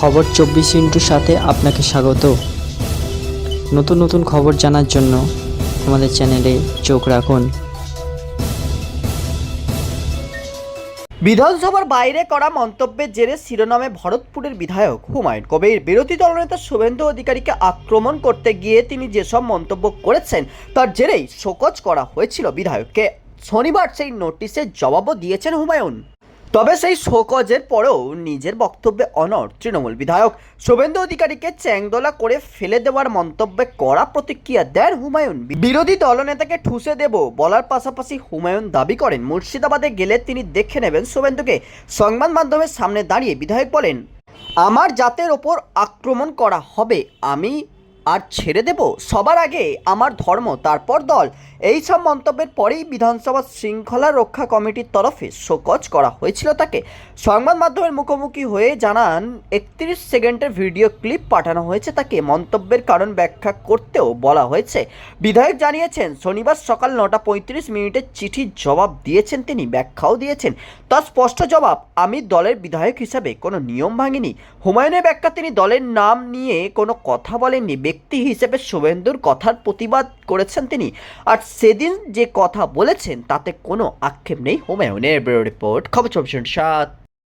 খবর চব্বিশ ইন্টুর সাথে আপনাকে স্বাগত। নতুন নতুন খবর জানার জন্য আমাদের চ্যানেলে চোখ রাখুন। বিধানসভার বাইরে করা মন্তব্যের জেরে শিরোনামে ভরতপুরের বিধায়ক হুমায়ুন কবির বিরোধী দলনেতা শুভেন্দু অধিকারীকে আক্রমণ করতে গিয়ে তিনি যেসব মন্তব্য করেছেন, তার জেরেই শোকজ করা হয়েছিল বিধায়ককে। শনিবার সেই নোটিশের জবাবও দিয়েছেন হুমায়ুন। তবে সেই শোকজের পরেও নিজের বক্তব্যে অনড় তৃণমূল বিধায়ক। শুভেন্দু অধিকারীকে চ্যাংদোলা করে ফেলে দেওয়ার মন্তব্যে কড়া প্রতিক্রিয়া দেন হুমায়ুন বিরোধী দলনেতাকে ঠুসে দেব বলার পাশাপাশি হুমায়ুন দাবি করেন, মুর্শিদাবাদে গেলে তিনি দেখে নেবেন শুভেন্দুকে। সংবাদ মাধ্যমের সামনে দাঁড়িয়ে বিধায়ক বলেন, আমার জাতের ওপর আক্রমণ করা হবে, আমি আর ছেড়ে দেব? সবার আগে আমার ধর্ম, তারপর দল। এই সব মন্তব্যের পরেই বিধানসভা শৃঙ্খলা রক্ষা কমিটির তরফে শোকজ করা হয়েছিল তাকে। সংবাদ মাধ্যমের মুখোমুখি হয়ে জানান, একত্রিশ সেকেন্ডের ভিডিও ক্লিপ পাঠানো হয়েছে তাকে। মন্তব্যের কারণ ব্যাখ্যা করতেও বলা হয়েছে। বিধায়ক জানিয়েছেন, শনিবার সকাল নটা পঁয়ত্রিশ মিনিটে চিঠির জবাব দিয়েছেন তিনি, ব্যাখ্যাও দিয়েছেন। তার স্পষ্ট জবাব, আমি দলের বিধায়ক হিসাবে কোনো নিয়ম ভাঙিনি। হুমায়ুনের ব্যাখ্যা তিনি দলের নাম নিয়ে কোনো কথা বলেননি। ব্যক্তি হিসেবে শুভেন্দুর কথার প্রতিবাদ করেছেন তিনি। আর সেদিন যে কথা বলেছেন, তাতে কোনো আক্ষেপ নেই হুমায়ুনের ব্যুরো রিপোর্ট। খবর চব্বিশ সাত।